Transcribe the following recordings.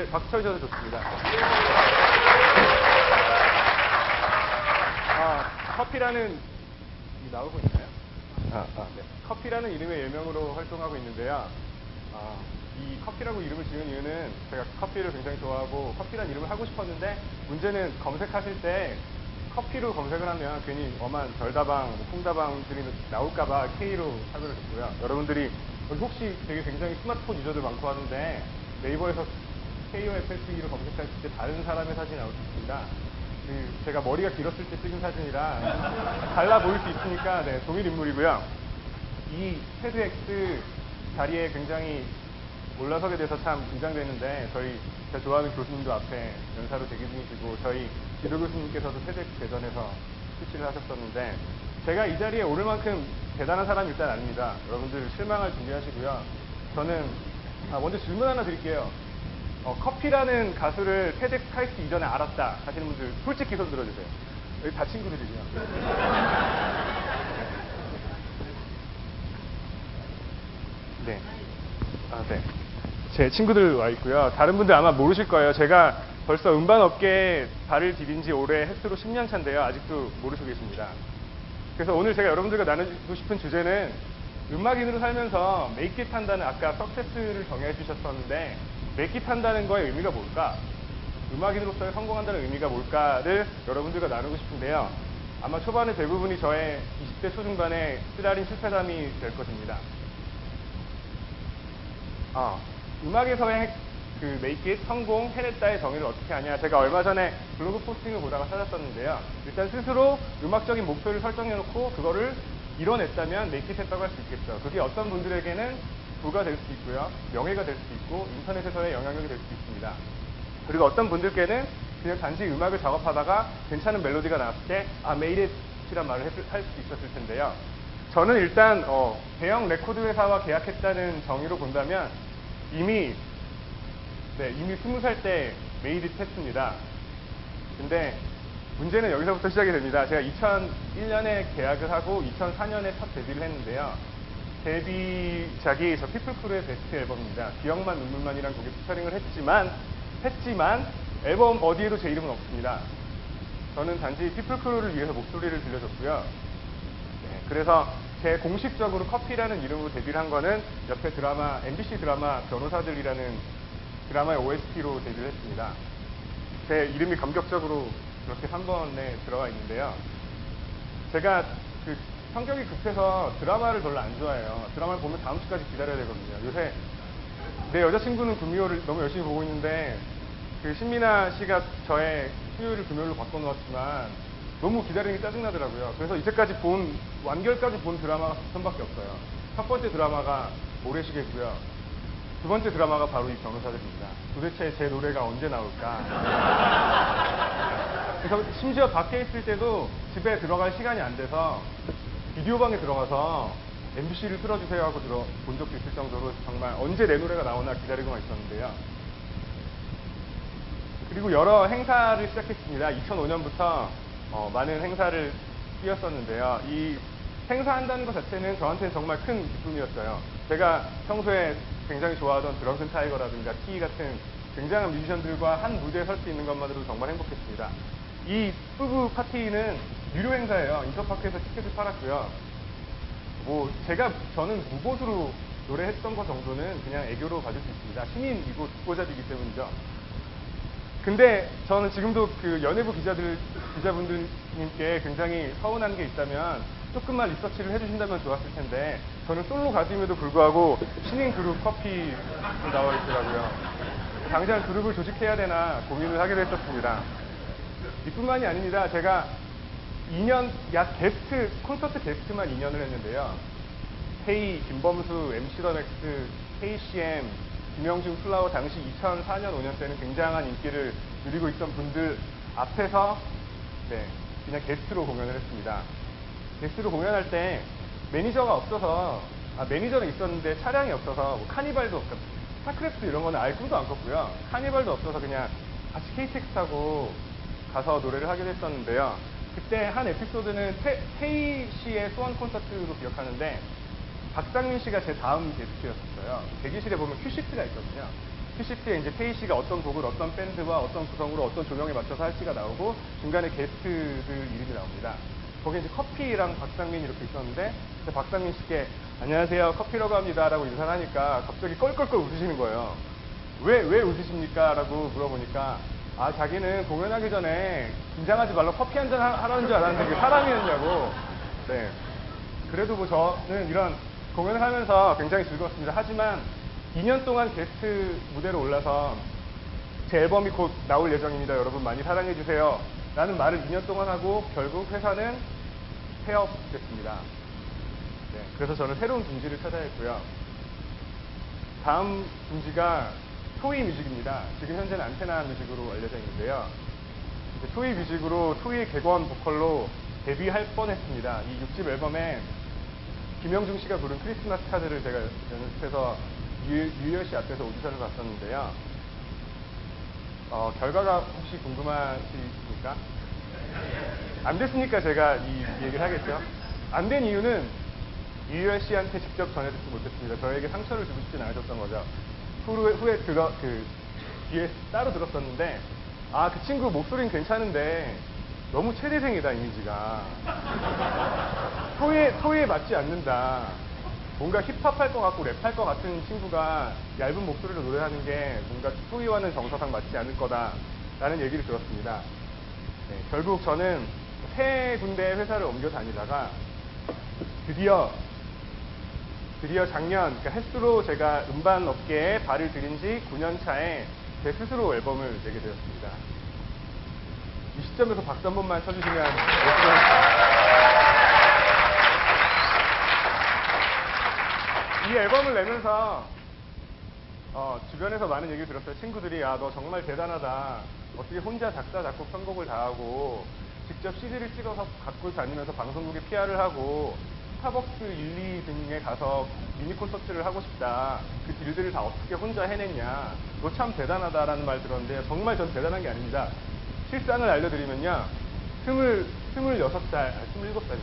네, 박수 쳐주셔도 좋습니다. 아, 커피라는, 이 나오고 있나요? 아, 아, 네. 커피라는 이름의 예명으로 활동하고 있는데요. 아, 이 커피라고 이름을 지은 이유는 제가 커피를 굉장히 좋아하고 커피라는 이름을 하고 싶었는데 문제는 검색하실 때 커피로 검색을 하면 괜히 엄한 별다방, 뭐 콩다방들이 나올까봐 K로 사별을 했고요. 여러분들이 혹시 되게 굉장히 스마트폰 유저들 많고 하는데 네이버에서 KOFSE로 검색했을 때 다른 사람의 사진이 나올 수 있습니다. 그 제가 머리가 길었을 때 찍은 사진이라 달라 보일 수 있으니까 네, 동일 인물이고요. 이 테드엑스 자리에 굉장히 올라서게 돼서 참 긴장되는데 저희 제가 좋아하는 교수님도 앞에 연사로 대기 중이시고 저희 지도 교수님께서도 테드엑스 대전에서 스피치를 하셨었는데 제가 이 자리에 오를 만큼 대단한 사람이 일단 아닙니다. 여러분들 실망할 준비하시고요. 저는 아, 먼저 질문 하나 드릴게요. 어, 커피라는 가수를 카이스트 이전에 알았다 하시는 분들 솔직히 손 들어주세요. 여기 다 친구들이고요. 네. 아, 네. 제 친구들 와 있고요. 다른 분들 아마 모르실 거예요. 제가 벌써 음반 업계에 발을 디딘 지 올해 햇수로 10년 차인데요. 아직도 모르시고 계십니다. 그래서 오늘 제가 여러분들과 나누고 싶은 주제는 음악인으로 살면서 메이킷 한다는 아까 석세스를 정해 주셨었는데 메이킷 한다는 거의 의미가 뭘까? 음악인으로서의 성공한다는 의미가 뭘까를 여러분들과 나누고 싶은데요. 아마 초반에 대부분이 저의 20대 초중반의 쓰라린 실패담이 될 것입니다. 아, 음악에서의 핵- 그 메이킷 성공 해냈다의 정의를 어떻게 하냐 제가 얼마 전에 블로그 포스팅을 보다가 찾았었는데요 일단 스스로 음악적인 목표를 설정해놓고 그거를 이뤄냈다면 메이킷 했다고 할 수 있겠죠 그게 어떤 분들에게는 부가 될 수 있고요 명예가 될 수 있고 인터넷에서의 영향력이 될 수 있습니다 그리고 어떤 분들께는 그냥 단지 음악을 작업하다가 괜찮은 멜로디가 나왔을 때, 아, 메이릿이란 말을 했- 할 수도 있었을 텐데요. 저는 일단, 어, 대형 레코드 회사와 계약했다는 정의로 본다면 이미, 네, 이미 스무 살때 메이릿 했습니다. 근데 문제는 여기서부터 시작이 됩니다. 제가 2001년에 계약을 하고 2004년에 첫 데뷔를 했는데요. 데뷔작이 저 피플크루의 베스트 앨범입니다. 기억만 눈물만이란 곡에 피처링을 했지만 했지만 앨범 어디에도 제 이름은 없습니다. 저는 단지 피플크루를 위해서 목소리를 들려줬고요. 네, 그래서 제 공식적으로 커피라는 이름으로 데뷔를 한 거는 옆에 드라마 MBC 드라마 변호사들이라는 드라마의 OST로 데뷔를 했습니다. 제 이름이 감격적으로 그렇게 3번에 들어가 있는데요. 제가 그 성격이 급해서 드라마를 별로 안 좋아해요. 드라마를 보면 다음 주까지 기다려야 되거든요. 요새 내 여자친구는 금요일을 너무 열심히 보고 있는데 그 신민아 씨가 저의 수요일을 금요일로 바꿔놓았지만 너무 기다리는 게 짜증나더라고요. 그래서 이제까지 본 완결까지 본 드라마가 두 편밖에 없어요. 첫 번째 드라마가 모래시계고요. 두 번째 드라마가 바로 이 변호사들입니다. 도대체 제 노래가 언제 나올까? 그래서 심지어 밖에 있을 때도 집에 들어갈 시간이 안 돼서 비디오 방에 들어가서 MBC를 틀어주세요 하고 들어 본 적도 있을 정도로 정말 언제 내 노래가 나오나 기다리고만 있었는데요. 그리고 여러 행사를 시작했습니다. 2005년부터 어, 많은 행사를 뛰었었는데요. 이 행사한다는 것 자체는 저한테는 정말 큰 기쁨이었어요. 제가 평소에 굉장히 좋아하던 드렁큰 타이거라든가 티 같은 굉장한 뮤지션들과 한 무대에 설 수 있는 것만으로도 정말 행복했습니다. 이 뿌브 파티는 유료 행사예요. 인터파크에서 티켓을 팔았고요. 뭐 제가 저는 무보수로 노래했던 것 정도는 그냥 애교로 봐줄 수 있습니다. 신인이고 듣보잡이기 때문이죠. 근데 저는 지금도 그 연예부 기자들 기자분들님께 굉장히 서운한 게 있다면 조금만 리서치를 해주신다면 좋았을 텐데 저는 솔로 가수임에도 불구하고 신인 그룹 커피로 나와 있더라고요. 당장 그룹을 조직해야 되나 고민을 하기도 했었습니다. 이뿐만이 아닙니다. 제가 2년 약 게스트 콘서트 게스트만 2년을 했는데요. 헤이, 김범수, MC 더 넥스, KCM, 김영준 플라워 당시 2004년 5년 때는 굉장한 인기를 누리고 있던 분들 앞에서 네, 그냥 게스트로 공연을 했습니다. 게스트로 공연할 때 매니저가 없어서 아, 매니저는 있었는데 차량이 없어서 뭐 카니발도 스타크래프트 이런 거는 아예 꿈도 안 꿨고요. 카니발도 없어서 그냥 같이 KTX 타고 가서 노래를 하기로 했었는데요. 그때 한 에피소드는 태, 태희 씨의 수원 콘서트로 기억하는데 박상민 씨가 제 다음 게스트였었어요. 대기실에 보면 큐시트가 있거든요. PCT에 이제 태희 씨가 어떤 곡을 어떤 밴드와 어떤 구성으로 어떤 조명에 맞춰서 할지가 나오고 중간에 게스트들 이름이 나옵니다. 거기에 이제 커피랑 박상민 이렇게 있었는데 박상민 씨께 안녕하세요 커피라고 합니다라고 인사를 하니까 갑자기 껄껄껄 웃으시는 거예요. 왜, 왜 웃으십니까? 라고 물어보니까 아 자기는 공연하기 전에 긴장하지 말라 커피 한 잔 하라는 줄 알았는데 사람이었냐고 네. 그래도 뭐 저는 이런 공연을 하면서 굉장히 즐거웠습니다. 하지만 2년 동안 게스트 무대로 올라서 제 앨범이 곧 나올 예정입니다. 여러분 많이 사랑해 주세요. 라는 말을 2년 동안 하고 결국 회사는 폐업됐습니다. 네, 그래서 저는 새로운 둥지를 찾아야 했고요. 다음 둥지가 토이 뮤직입니다. 지금 현재는 안테나 뮤직으로 알려져 있는데요. 토이 뮤직으로 토이의 개건 보컬로 데뷔할 뻔했습니다. 이 6집 앨범에 김영중 씨가 부른 크리스마스 카드를 제가 연습해서 유, 유열 씨 앞에서 오디션을 봤었는데요. 어, 결과가 혹시 궁금하십니까? 안 됐으니까 제가 이 얘기를 하겠죠. 안 된 이유는 유열 씨한테 직접 전해 듣지 못했습니다. 저에게 상처를 주고 싶진 않으셨던 거죠. 후에, 후에 들어, 그, 뒤에 따로 들었었는데, 아, 그 친구 목소리는 괜찮은데, 너무 최대생이다, 이미지가. 소에, 소에 맞지 않는다. 뭔가 힙합 할 것 같고 랩할 것 같은 친구가 얇은 목소리로 노래하는 게 뭔가 소위와는 정서상 맞지 않을 거다. 라는 얘기를 들었습니다. 네, 결국 저는 세 군데 회사를 옮겨 다니다가 드디어 드디어 작년, 그러니까 햇수로 제가 음반 업계에 발을 들인 지 9년 차에 제 스스로 앨범을 내게 되었습니다. 이 시점에서 박수 한 번만 쳐주시면 이 앨범을 내면서 어, 주변에서 많은 얘기를 들었어요. 친구들이 아너 정말 대단하다. 어떻게 혼자 작사 작곡 편곡을 다 하고 직접 CD를 찍어서 갖고 다니면서 방송국에 PR을 하고 스타벅스 1, 2 등에 가서 미니 콘서트를 하고 싶다. 그 딜들을 다 어떻게 혼자 해냈냐. 너 참 대단하다라는 말 들었는데 정말 전 대단한 게 아닙니다. 실상을 알려드리면요. 스물, 스물여섯 살, 아, 스물일곱 살,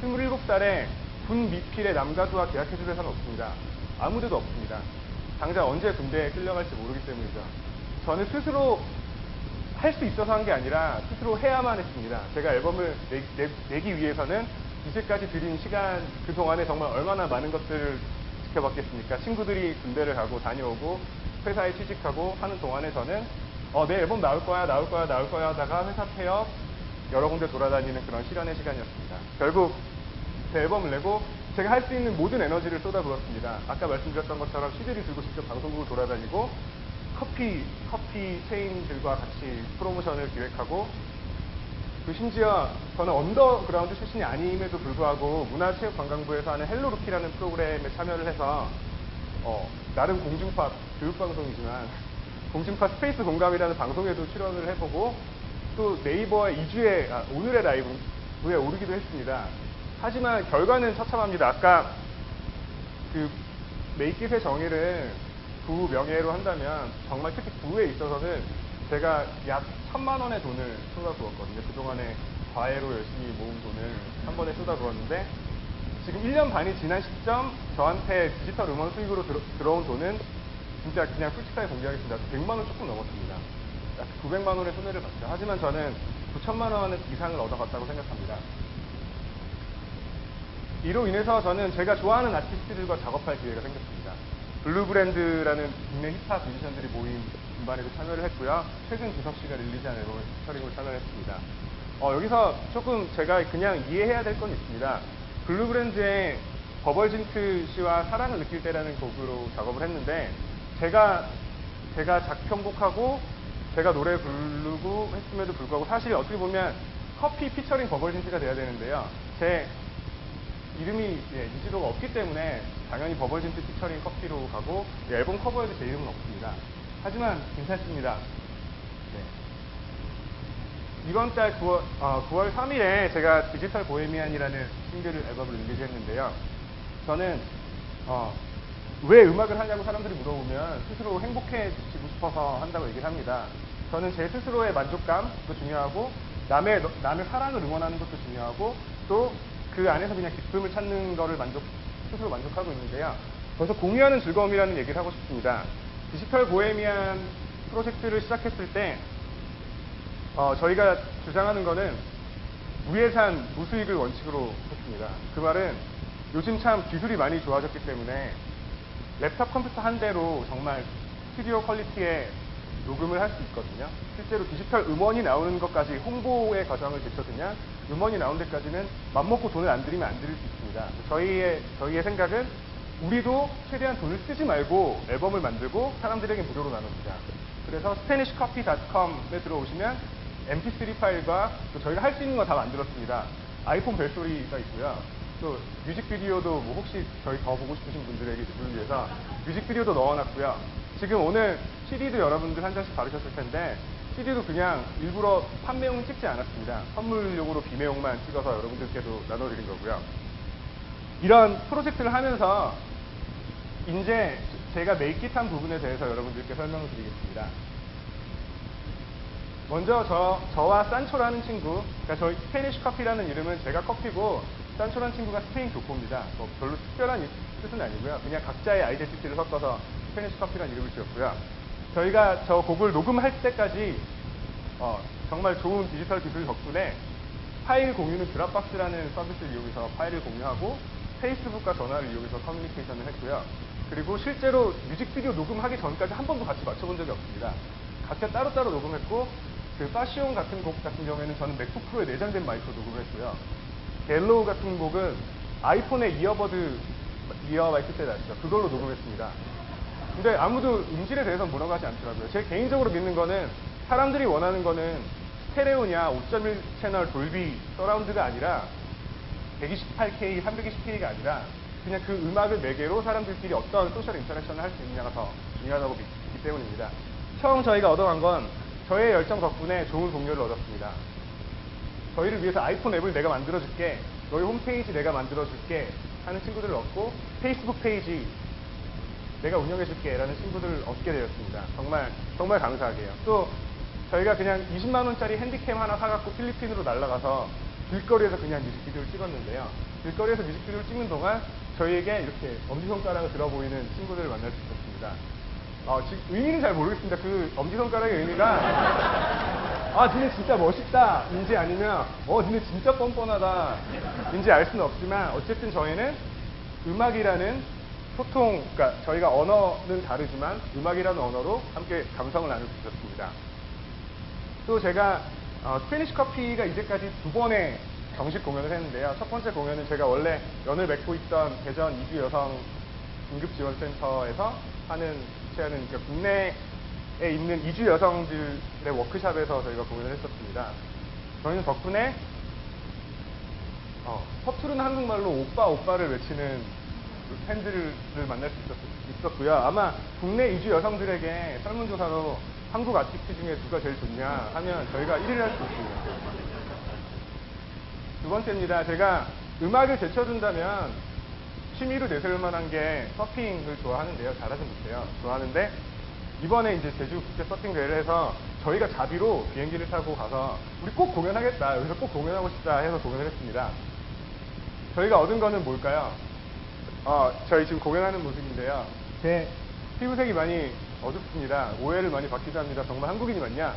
스물일곱 살에 군 미필의 남가수와 계약해줄 회사는 없습니다. 아무데도 없습니다. 당장 언제 군대에 끌려갈지 모르기 때문이죠. 저는 스스로 할 수 있어서 한 게 아니라 스스로 해야만 했습니다. 제가 앨범을 내, 기 위해서는 이제까지 들인 시간 그 동안에 정말 얼마나 많은 것들을 지켜봤겠습니까? 친구들이 군대를 가고 다녀오고 회사에 취직하고 하는 동안에 저는 어, 내 앨범 나올 거야, 나올 거야, 나올 거야 하다가 회사 폐업 여러 군데 돌아다니는 그런 시간의 시간이었습니다. 결국 제 앨범을 내고 제가 할 수 있는 모든 에너지를 쏟아부었습니다. 아까 말씀드렸던 것처럼 CD를 들고 직접 방송국을 돌아다니고 커피, 커피 체인들과 같이 프로모션을 기획하고 그 심지어 저는 언더그라운드 출신이 아님에도 불구하고 문화체육관광부에서 하는 헬로루키라는 프로그램에 참여를 해서 어, 나름 공중파 교육방송이지만 공중파 스페이스 공감이라는 방송에도 출연을 해보고 또 네이버의 2주에 아, 오늘의 라이브에 오르기도 했습니다. 하지만 결과는 처참합니다. 아까 그 메이킷의 정의를 구 명예로 한다면 정말 특히 구에 있어서는 제가 약 천만 원의 돈을 쏟아부었거든요. 그동안에 과외로 열심히 모은 돈을 한 번에 쏟아부었는데 지금 1년 반이 지난 시점 저한테 디지털 음원 수익으로 들어, 온 돈은 진짜 그냥 솔직하게 공개하겠습니다. 100만 원 조금 넘었습니다. 약 900만 원의 손해를 봤죠. 하지만 저는 9천만 원 이상을 얻어갔다고 생각합니다. 이로 인해서 저는 제가 좋아하는 아티스트들과 작업할 기회가 생겼습니다. 블루브랜드라는 국내 힙합 뮤지션들이 모인 음반에도 참여를 했고요. 최근 주석 씨가 릴리즈한 앨범에 피처링으로 참여를 했습니다. 어, 여기서 조금 제가 그냥 이해해야 될 건 있습니다. 블루브랜드의 버벌진트 씨와 사랑을 느낄 때라는 곡으로 작업을 했는데 제가 제가 작편곡하고 제가 노래 부르고 했음에도 불구하고 사실 어떻게 보면 커피 피처링 버벌진트가 돼야 되는데요. 제 이름이 예, 유지도가 없기 때문에 당연히 버벌진트 피처링 커피로 가고 예, 앨범 커버에도 제 이름은 없습니다. 하지만 괜찮습니다. 네. 이번 달 9월, 어, 9월 3일에 제가 디지털 보헤미안이라는 싱글 앨범을 릴리즈했는데요. 저는 어, 왜 음악을 하냐고 사람들이 물어보면 스스로 행복해지고 싶어서 한다고 얘기를 합니다. 저는 제 스스로의 만족감도 중요하고 남의 남의 사랑을 응원하는 것도 중요하고 또 그 안에서 그냥 기쁨을 찾는 것을 만족 스스로 만족하고 있는데요. 그래서 공유하는 즐거움이라는 얘기를 하고 싶습니다. 디지털 보헤미안 프로젝트를 시작했을 때 어, 저희가 주장하는 거는 무예산 무수익을 원칙으로 했습니다. 그 말은 요즘 참 기술이 많이 좋아졌기 때문에 랩탑 컴퓨터 한 대로 정말 스튜디오 퀄리티의 녹음을 할 수 있거든요. 실제로 디지털 음원이 나오는 것까지 홍보의 과정을 거쳤으냐 음원이 나오는 데까지는 맘먹고 돈을 안 들이면 안 들일 수 있습니다. 저희의 저희의 생각은 우리도 최대한 돈을 쓰지 말고 앨범을 만들고 사람들에게 무료로 나눕니다. 그래서 SpanishCopy.com에 들어오시면 MP3 파일과 또 저희가 할 수 있는 거 다 만들었습니다. 아이폰 벨소리가 있고요. 또 뮤직비디오도 뭐 혹시 저희 더 보고 싶으신 분들에게 위해서 뮤직비디오도 넣어놨고요. 지금 오늘 CD도 여러분들 한 장씩 받으셨을 텐데 CD도 그냥 일부러 판매용 찍지 않았습니다. 선물용으로 비매용만 찍어서 여러분들께도 나눠드린 거고요. 이런 프로젝트를 하면서 이제 제가 메이킷한 부분에 대해서 여러분들께 설명을 드리겠습니다. 먼저 저, 저와 산초라는 친구, 그러니까 저희 스페니쉬 커피라는 이름은 제가 커피고 산초라는 친구가 스페인 교포입니다. 뭐 별로 특별한 이- 뜻은 아니고요. 그냥 각자의 아이덴티티를 섞어서 스페니쉬 커피라는 이름을 지었고요. 저희가 저 곡을 녹음할 때까지 어, 정말 좋은 디지털 기술 덕분에 파일 공유는 드랍박스라는 서비스를 이용해서 파일을 공유하고 페이스북과 전화를 이용해서 커뮤니케이션을 했고요. 그리고 실제로 뮤직비디오 녹음하기 전까지 한 번도 같이 맞춰본 적이 없습니다. 각자 따로따로 녹음했고 그 파시온 같은 곡 같은 경우에는 저는 맥북 프로에 내장된 마이크로 녹음을 했고요. 갤로우 같은 곡은 아이폰에 이어버드 이어 마이크 셋 아시죠? 그걸로 녹음했습니다. 근데 아무도 음질에 대해서는 뭐라고 하지 않더라고요. 제 개인적으로 믿는 거는 사람들이 원하는 거는 스테레오냐 5.1 채널 돌비 서라운드가 아니라 128K, 320K가 아니라 그냥 그 음악을 매개로 사람들끼리 어떤 소셜 인터랙션을 할 수 있느냐가 더 중요하다고 믿기 때문입니다. 처음 저희가 얻어간 건 저의 열정 덕분에 좋은 동료를 얻었습니다. 저희를 위해서 아이폰 앱을 내가 만들어줄게, 너희 홈페이지 내가 만들어줄게 하는 친구들을 얻고 페이스북 페이지 내가 운영해줄게 라는 친구들을 얻게 되었습니다. 정말, 정말 감사하게요. 또 저희가 그냥 20만 원짜리 핸디캠 하나 사갖고 필리핀으로 날아가서 길거리에서 그냥 뮤직비디오를 찍었는데요. 길거리에서 뮤직비디오를 찍는 동안 저희에게 이렇게 엄지손가락을 들어 보이는 친구들을 만날 수 있었습니다. 어, 지금 의미는 잘 모르겠습니다. 그 엄지손가락의 의미가 아, 니네 진짜 멋있다. 인지 아니면 어, 니네 진짜 뻔뻔하다. 인지 알 수는 없지만 어쨌든 저희는 음악이라는 소통, 그러니까 저희가 언어는 다르지만 음악이라는 언어로 함께 감성을 나눌 수 있었습니다. 또 제가 어, 스페니쉬 커피가 이제까지 두 번의 정식 공연을 했는데요. 첫 번째 공연은 제가 원래 연을 맺고 있던 대전 이주 여성 긴급 지원센터에서 하는 체하는 그러니까 국내에 있는 이주 여성들의 워크샵에서 저희가 공연을 했었습니다. 저희는 덕분에 어, 서투른 한국말로 오빠 오빠를 외치는 그 팬들을 만날 수 있었, 고요 아마 국내 이주 여성들에게 설문조사로 한국 아티스트 중에 누가 제일 좋냐 하면 저희가 1위를 할 수 있습니다. 두 번째입니다. 제가 음악을 제쳐준다면 취미로 내세울 만한 게 서핑을 좋아하는데요. 잘하진 못해요. 좋아하는데 이번에 이제 제주 국제 서핑 대회를 해서 저희가 자비로 비행기를 타고 가서 우리 꼭 공연하겠다. 여기서 꼭 공연하고 싶다 해서 공연을 했습니다. 저희가 얻은 거는 뭘까요? 어, 저희 지금 공연하는 모습인데요. 제 피부색이 많이 어둡습니다. 오해를 많이 받기도 합니다. 정말 한국인이 맞냐?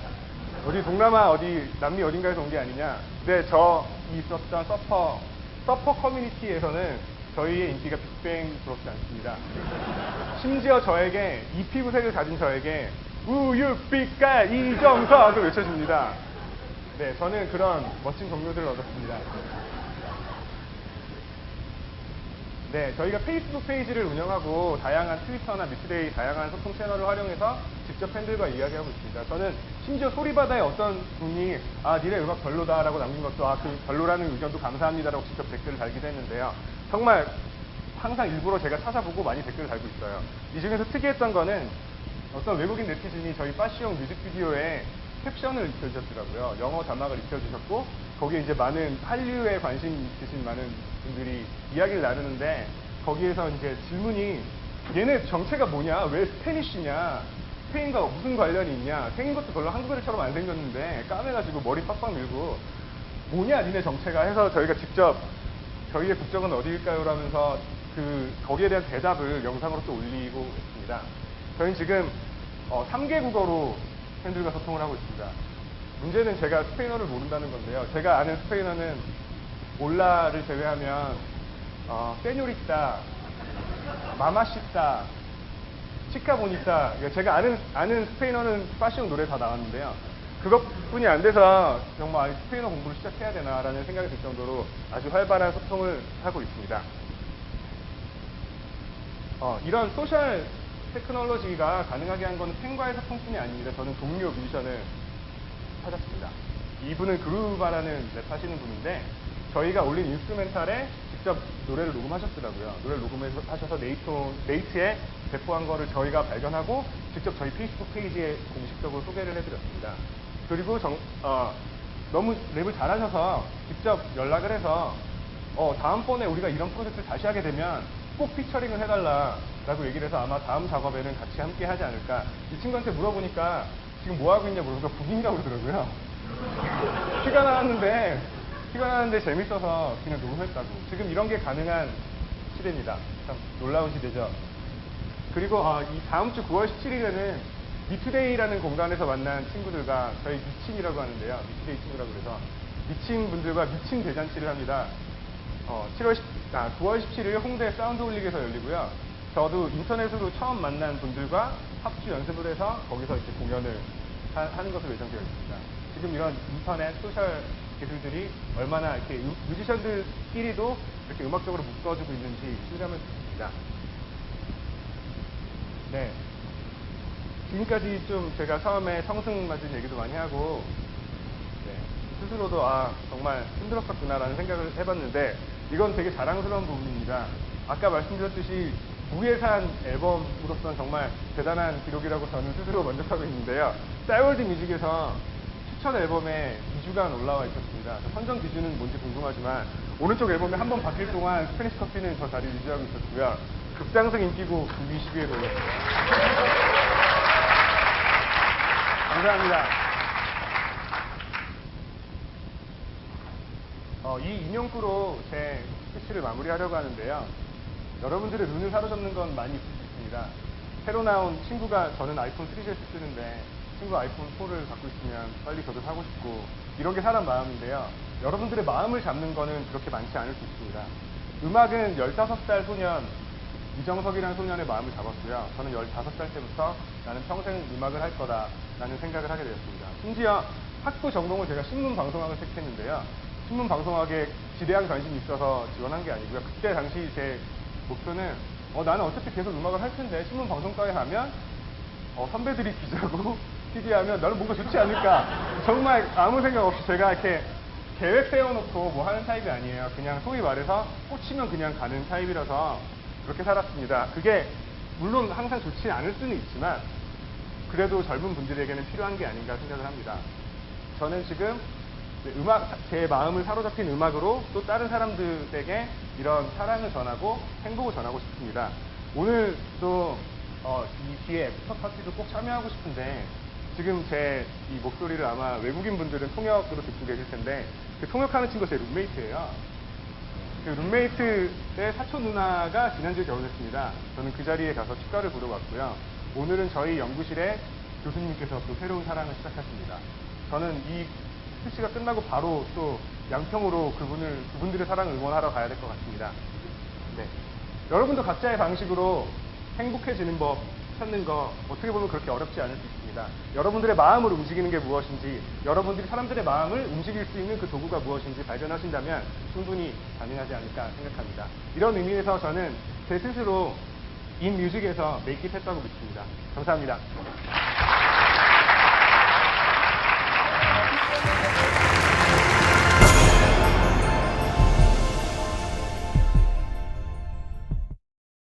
어디 동남아 어디 남미 어딘가에서 온 게 아니냐? 근데 저 있었던 서퍼 서퍼 커뮤니티에서는 저희의 인기가 빅뱅스럽지 않습니다. 심지어 저에게 이 피부색을 가진 저에게 우유빛깔 이정석을 외쳐줍니다. 네, 저는 그런 멋진 동료들을 얻었습니다. 네, 저희가 페이스북 페이지를 운영하고 다양한 트위터나 미스데이 다양한 소통 채널을 활용해서 직접 팬들과 이야기하고 있습니다. 저는 심지어 소리바다에 어떤 분이 아, 니네 음악 별로다라고 남긴 것도 아, 그 별로라는 의견도 감사합니다라고 직접 댓글을 달기도 했는데요. 정말 항상 일부러 제가 찾아보고 많이 댓글을 달고 있어요. 이 중에서 특이했던 거는 어떤 외국인 네티즌이 저희 파시용 뮤직비디오에 캡션을 입혀주셨더라고요. 영어 자막을 입혀주셨고, 거기에 이제 많은 한류에 관심 있으신 많은 분들이 이야기를 나누는데, 거기에서 이제 질문이, 얘네 정체가 뭐냐? 왜 스페니쉬냐? 스페인과 무슨 관련이 있냐? 생긴 것도 별로 한국 애들처럼 안 생겼는데, 까매가지고 머리 빡빡 밀고, 뭐냐, 니네 정체가 해서 저희가 직접 저희의 국적은 어디일까요? 라면서 그, 거기에 대한 대답을 영상으로 또 올리고 있습니다. 저희는 지금 어, 3개 국어로 팬들과 소통을 하고 있습니다. 문제는 제가 스페인어를 모른다는 건데요. 제가 아는 스페인어는 올라를 제외하면 어, 세뇨리타, 마마시타, 치카보니타. 그러니까 제가 아는 아는 스페인어는 파시옹 노래 다 나왔는데요. 그것뿐이 안 돼서 정말 스페인어 공부를 시작해야 되나라는 생각이 들 정도로 아주 활발한 소통을 하고 있습니다. 어, 이런 소셜 테크놀로지가 가능하게 한건 팬과의 소통뿐이 아닙니다. 저는 동료 뮤지션을 찾았습니다. 이분은 그루바라는 랩 하시는 분인데 저희가 올린 인스트루멘탈에 직접 노래를 녹음하셨더라고요. 노래를 녹음하셔서 네이토, 네이트에 배포한 거를 저희가 발견하고 직접 저희 페이스북 페이지에 공식적으로 소개를 해드렸습니다. 그리고 정- 어, 너무 랩을 잘하셔서 직접 연락을 해서 어, 다음번에 우리가 이런 프로젝트를 다시 하게 되면 꼭 피처링을 해달라라고 얘기를 해서 아마 다음 작업에는 같이 함께 하지 않을까. 이 친구한테 물어보니까 지금 뭐 하고 있냐 물어보니까 북인이라고 그러더라고요. 휴가 나왔는데, 휴가 나왔는데 재밌어서 그냥 녹음했다고. 지금 이런 게 가능한 시대입니다. 참 놀라운 시대죠. 그리고 어, 이 다음 주 9월 17일에는 미투데이라는 공간에서 만난 친구들과 저희 미친이라고 하는데요. 미투데이 친구라고 그래서 미친 분들과 미친 대잔치를 합니다. 어, 7월 10, 아, 9월 17일 홍대 사운드 올릭에서 열리고요. 저도 인터넷으로 처음 만난 분들과 합주 연습을 해서 거기서 이제 공연을 하, 는 것으로 예정되어 있습니다. 지금 이런 인터넷, 소셜 기술들이 얼마나 이렇게 뮤- 뮤지션들끼리도 이렇게 음악적으로 묶어주고 있는지 실감을 듭니다. 네. 지금까지 좀 제가 처음에 성승 맞은 얘기도 많이 하고, 네, 스스로도 아, 정말 힘들었었구나라는 생각을 해봤는데, 이건 되게 자랑스러운 부분입니다. 아까 말씀드렸듯이, 무예산 앨범으로서는 정말 대단한 기록이라고 저는 스스로 만족하고 있는데요. 싸이월드 뮤직에서 추천 앨범에 2주간 올라와 있었습니다. 선정 기준은 뭔지 궁금하지만, 오른쪽 앨범이 한 번 바뀔 동안 스페니시 커피는 저 자리를 유지하고 있었고요. 급상승 인기곡 뮤비 10위에 올랐습니다. 감사합니다. 어, 이 인용구로 제 스피치를 마무리하려고 하는데요. 여러분들의 눈을 사로잡는 건 많이 있습니다. 새로 나온 친구가 저는 아이폰 3GS 쓰는데 친구가 아이폰 4를 갖고 있으면 빨리 저도 사고 싶고 이런 게 사람 마음인데요. 여러분들의 마음을 잡는 거는 그렇게 많지 않을 수 있습니다. 음악은 15살 소년 이정석이라는 소년의 마음을 잡았고요. 저는 15살 때부터 나는 평생 음악을 할 거다라는 생각을 하게 되었습니다. 심지어 학부 전공을 제가 신문방송학을 택했는데요. 신문방송학에 지대한 관심이 있어서 지원한 게 아니고요. 그때 당시 제 목표는 어, 나는 어차피 계속 음악을 할 텐데 신문 방송과에 하면 어, 선배들이 기자고 PD하면 나는 뭔가 좋지 않을까. 정말 아무 생각 없이 제가 이렇게 계획 세워놓고 뭐 하는 타입이 아니에요. 그냥 소위 말해서 꽂히면 그냥 가는 타입이라서 그렇게 살았습니다. 그게 물론 항상 좋지 않을 수는 있지만 그래도 젊은 분들에게는 필요한 게 아닌가 생각을 합니다. 저는 지금 음악, 제 마음을 사로잡힌 음악으로 또 다른 사람들에게 이런 사랑을 전하고 행복을 전하고 싶습니다. 오늘 또, 어, 이 뒤에 애프터 파티도 꼭 참여하고 싶은데, 지금 제 이 목소리를 아마 외국인 분들은 통역으로 듣고 계실 텐데, 그 통역하는 친구가 제 룸메이트예요. 그 룸메이트의 사촌 누나가 지난주에 결혼했습니다. 저는 그 자리에 가서 축가를 부르고 왔고요. 오늘은 저희 연구실에 교수님께서 또 새로운 사랑을 시작하십니다. 저는 이 스피치가 끝나고 바로 또 양평으로 그분을, 그분들의 사랑을 응원하러 가야 될 것 같습니다. 네. 여러분도 각자의 방식으로 행복해지는 법 찾는 거 어떻게 보면 그렇게 어렵지 않을 수 있습니다. 여러분들의 마음을 움직이는 게 무엇인지, 여러분들이 사람들의 마음을 움직일 수 있는 그 도구가 무엇인지 발견하신다면 충분히 가능하지 않을까 생각합니다. 이런 의미에서 저는 제 스스로 인 뮤직에서 메이킷 했다고 믿습니다. 감사합니다. よし!